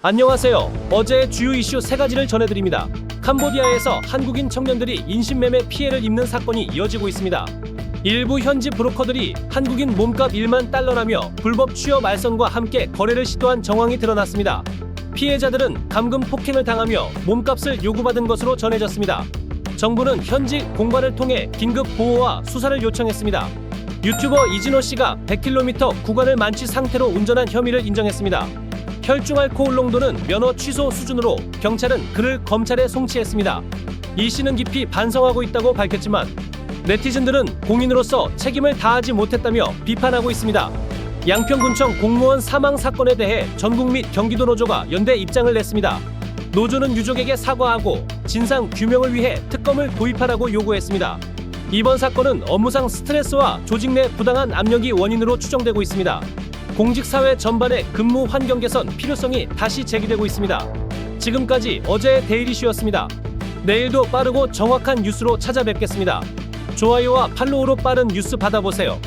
안녕하세요. 어제의 주요 이슈 세 가지를 전해드립니다. 캄보디아에서 한국인 청년들이 인신매매 피해를 입는 사건이 이어지고 있습니다. 일부 현지 브로커들이 한국인 몸값 1만 달러라며 불법 취업 말선과 함께 거래를 시도한 정황이 드러났습니다. 피해자들은 감금 폭행을 당하며 몸값을 요구받은 것으로 전해졌습니다. 정부는 현지 공관을 통해 긴급 보호와 수사를 요청했습니다. 유튜버 이진호 씨가 100km 구간을 만취 상태로 운전한 혐의를 인정했습니다. 혈중 알 코올 농도는 면허 취소 수준으로 경찰은 그를 검찰에 송치했습니다. 이 씨는 깊이 반성하고 있다고 밝혔지만 네티즌들은 공인으로서 책임을 다하지 못했다며 비판하고 있습니다. 양평군청 공무원 사망 사건에 대해 전국 및 경기도 노조가 연대 입장을 냈습니다. 노조는 유족에게 사과하고 진상 규명을 위해 특검을 도입하라고 요구했습니다. 이번 사건은 업무상 스트레스와 조직 내 부당한 압력이 원인으로 추정되고 있습니다. 공직사회 전반의 근무 환경 개선 필요성이 다시 제기되고 있습니다. 지금까지 어제의 데일리쇼였습니다. 내일도 빠르고 정확한 뉴스로 찾아뵙겠습니다. 좋아요와 팔로우로 빠른 뉴스 받아보세요.